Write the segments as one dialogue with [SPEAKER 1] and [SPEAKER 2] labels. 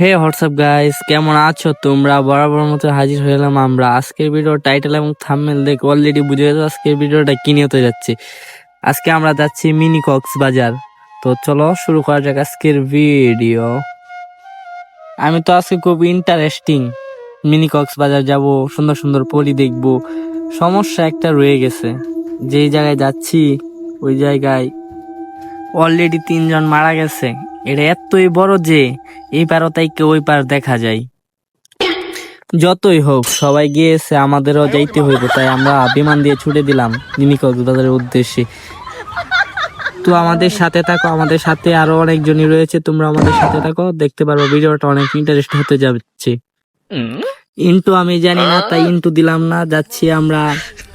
[SPEAKER 1] হে WhatsApp guys কেমন আছো? তোমরা বরাবর মতো হাজির হয়ে এলাম আমরা। আজকের ভিডিও টাইটেল এবং থাম্বনেল দেখে অলরেডি বুঝে গেছো আজকের ভিডিওটা কি নিয়ে হতে যাচ্ছে আজকে আমরা যাচ্ছি মিনি কক্সবাজার তো চলো শুরু করা যাক আজকের ভিডিও আমি তো আজকে খুব ইন্টারেস্টিং মিনি কক্সবাজার যাব, সুন্দর সুন্দর পরি দেখব। সমস্যা একটা রয়ে গেছে। যেই জায়গায় যাচ্ছি, ওই জায়গায় অলরেডি তিনজন মারা গেছে। এটা এতই বড় যে, এই পারও তাইকে ওই পার দেখা যায়। যতই হোক, সবাই গিয়েছে, আমাদেরও যাইতে হইব, তাই আমরা বিমান দিয়ে ছুটে দিলাম মিনি কক্সবাজারের উদ্দেশ্যে। তো আমাদের সাথে থাকো, আমাদের সাথে আরও অনেকজনই রয়েছে, তোমরা আমাদের সাথে থাকো, দেখতে পারব ভিডিওটা অনেক ইন্টারেস্ট হতে যাচ্ছে। ইন্টু আমি জানি না, তাই ইন্টু দিলাম না, যাচ্ছি আমরা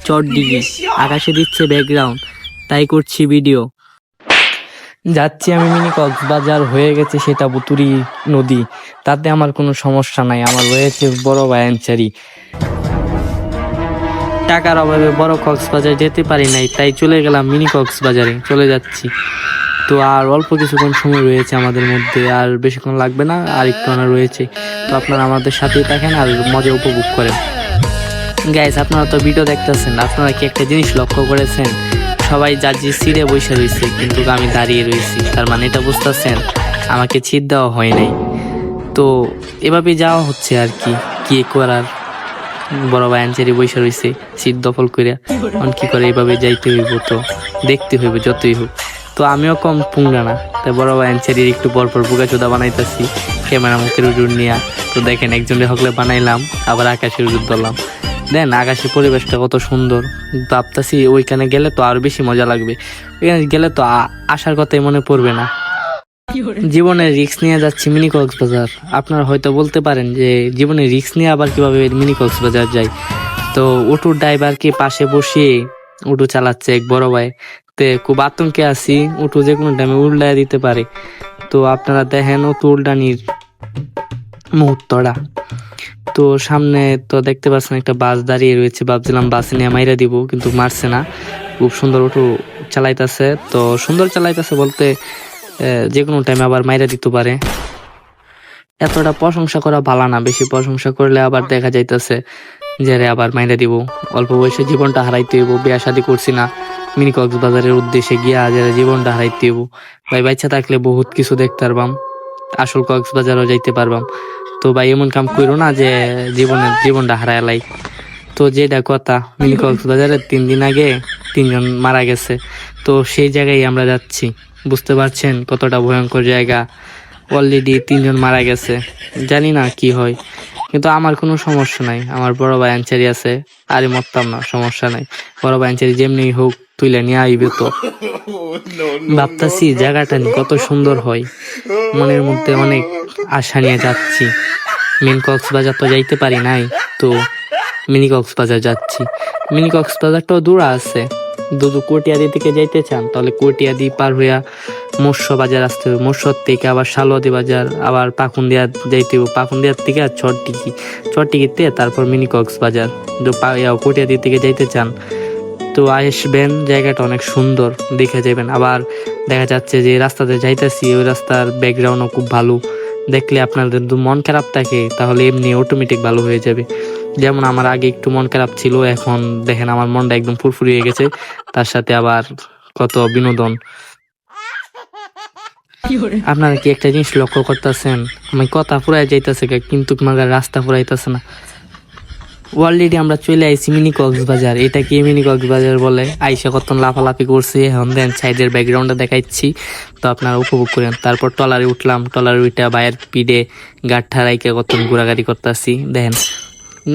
[SPEAKER 1] চট দিকে। আকাশে দিচ্ছে ব্যাকগ্রাউন্ড তাই করছি ভিডিও যাচ্ছি আমি মিনি কক্সবাজার হয়ে গেছে সেটা বুতুরি নদী। তাতে আমার কোনো সমস্যা নাই, আমার রয়েছে বড় বায়ানচারি টাকার অভাবে বড় কক্সবাজার যেতে পারি নাই, তাই চলে গেলাম মিনি কক্সবাজারে চলে যাচ্ছি। তো আর অল্প কিছুক্ষণ সময় রয়েছে আমাদের মধ্যে, আর বেশিক্ষণ লাগবে না, আর একটু রয়েছে। তো আপনারা আমাদের সাথেই থাকেন আর মজা উপভোগ করেন। গাইস আপনারা তো ভিডিও দেখতেছেন, আপনারা কি একটা জিনিস লক্ষ্য করেছেন? সবাই জাজি সিঁড়ে বসে রয়েছে, কিন্তু আমি দাঁড়িয়ে রয়েছি। তার মানে এটা বুঝতেছেন, আমাকে ছিট দেওয়া হয় নাই। তো এভাবে যাওয়া হচ্ছে আর কি কি করার? বড় ভাই আনচারি বসে রয়েছে, সিট দখল করে। অন কি করে এভাবে যাইতে হইব তো? দেখতে হইব, যতই হোক। তো আমিও কম পুঙ্গা না, তাই বড় ভাই আনচারির একটু পর পর বুকা চোদা বানাইতেছি। ক্যামেরা মুখের উজুর নিয়া, তো দেখেন একজনের হকলে বানাইলাম, আবার আকাশের উজুর ধরলাম। দেন আকাশের পরিবেশটা কত সুন্দর। ভাবতাছি ওইখানে গেলে তো আরও বেশি মজা লাগবে। ওইখানে গেলে তো আসার কথাই মনে পড়বে না। জীবনের রিক্স নিয়ে যাচ্ছি মিনি কক্সবাজার। আপনারা হয়তো বলতে পারেন যে জীবনে রিক্স নিয়ে আবার কীভাবে মিনি কক্সবাজার যাই। তো উটুর ড্রাইভারকে পাশে বসিয়ে উটু চালাচ্ছে এক বড় ভাই। তে খুব আতঙ্কে আছি উটু যে কোনো টাইমে উল্টায় দিতে পারে। তো আপনারা দেখেন তো উল্টানির মুহূর্তটা। তো সামনে তো দেখতে পাচ্ছেন একটা বাস দাঁড়িয়ে রয়েছে। ভাবছিলাম বাসে নিয়ে মাইরা দিব, কিন্তু মারছে না। খুব সুন্দর অটো চালাইতেছে। তো সুন্দর চালাইতেছে বলতে যে কোনো টাইমে আবার মাইরা দিতে পারে। এতটা প্রশংসা করা ভালো না। বেশি প্রশংসা করলে আবার দেখা যাইতেছে যে রে আবার মাইরা দিব। অল্প বয়সে জীবনটা হারাইতে হইব, বিয়া শাদি করছি না। মিনি কক্সবাজারের উদ্দেশ্যে গিয়া যে জীবনটা হারাইতে হইব। ভাই বাচ্চা থাকলে বহুত কিছু দেখতে পারবাম। আসল কক্সবাজারও যাইতে পারবাম। তো ভাই এমন কাম করো না যে জীবনের জীবনটা হারায় লাই। তো যেটা কথা মিনি কক্সবাজারে তিন দিন আগে তিনজন মারা গেছে। তো সেই জায়গায় আমরা যাচ্ছি। বুঝতে পারছেন কতটা ভয়ঙ্কর জায়গা। অলরেডি তিনজন মারা গেছে। জানি না কি হয়। কিন্তু আমার কোনো সমস্যা নাই। আমার বড় ভাই আনচারি আছে। আরে মরতাম না সমস্যা নাই। বড় ভাই আনচারি যেমনি হোক তুইলে নিয়ে আইবে তো। ভাবতাছি জায়গাটা কত সুন্দর হয়। মনের মধ্যে অনেক আশা নিয়ে যাচ্ছি। মেন কক্সবাজার তো যাইতে পারি নাই তো মিনি কক্সবাজার যাচ্ছি। মিনি কক্সবাজারটাও দূর আছে। দুদু কোটিয়াদি থেকে যাইতে চান, তাহলে কোটিয়াদি পার হইয়া মৎস্য বাজার আসতে হবে মৎস্য থেকে আবার শালুয়াদি বাজার আবার পাকুন্দিয়া যাইতে হবে পাকুন্দিয়ার থেকে আর ছটটিকি ছটটিকিতে তারপর মিনি কক্সবাজার। তো কোটিয়াদি থেকে যাইতে চান, তো আসবেন। জায়গাটা অনেক সুন্দর, দেখে যাবেন আবার দেখা যাচ্ছে যে রাস্তাতে যাইতেছি, ওই রাস্তার ব্যাকগ্রাউন্ডও খুব ভালো। দেখলে আপনাদের যদি মন খারাপ থাকে তাহলে এমনি অটোমেটিক ভালো হয়ে যাবে। যেমন আমার আগে একটু মন খারাপ ছিল এখন দেখেন আমার মনটা একদম ফুরফুরি হয়ে গেছে তার সাথে আবার কত বিনোদন। আপনারা কি একটা জিনিস লক্ষ্য করতেছেন? আমি কথা ফুরাই যাইতেছে কিন্তু রাস্তা ফুরাইতেছে না। অলরেডি আমরা চলে আইছি মিনি কক্সবাজার। এটা কি মিনি কক্সবাজার বলে? আইসা কত লাফালাফি করছি। এখন দেন সাইডের ব্যাকগ্রাউন্ডটা দেখাচ্ছি তো আপনারা উপভোগ করেন। তারপর টলারে উঠলাম। টলারে উঠে বাইরের পিডে গাঠ ঠারাইকে কত ঘোরাঘাড়ি করতেছি। দেখেন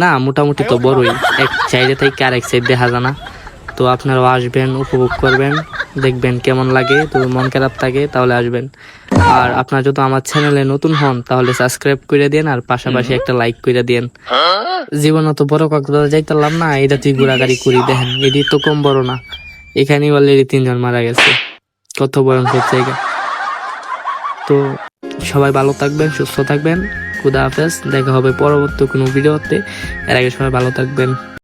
[SPEAKER 1] না, মোটামুটি তো বড়ই। এক সাইডে থেকে আর এক সাইড দেখা জানা তো আপনারাও আসবেন, উপভোগ করবেন। দেখবেন কেমন লাগে। তো মন খারাপ থাকে তাহলে আসবেন। আর আপনারা যদি আমার চ্যানেলে নতুন হন, তাহলে সাবস্ক্রাইব করে দেন আর পাশাপাশি একটা লাইক করে দেন জীবনে তো বড় কক্সবাজার যাইতাম না এটা তুই ঘোরাঘাড়ি করি দেখেন এটি তো কম বড় না। এখানেই অলরেডি তিনজন মারা গেছে, কত ভয়ঙ্কর জায়গা। তো সবাই ভালো থাকবেন, সুস্থ থাকবেন, খুদা হাফেজ, দেখা হবে পরবর্তী কোনো ভিডিওতে। এর আগে সবাই ভালো থাকবেন।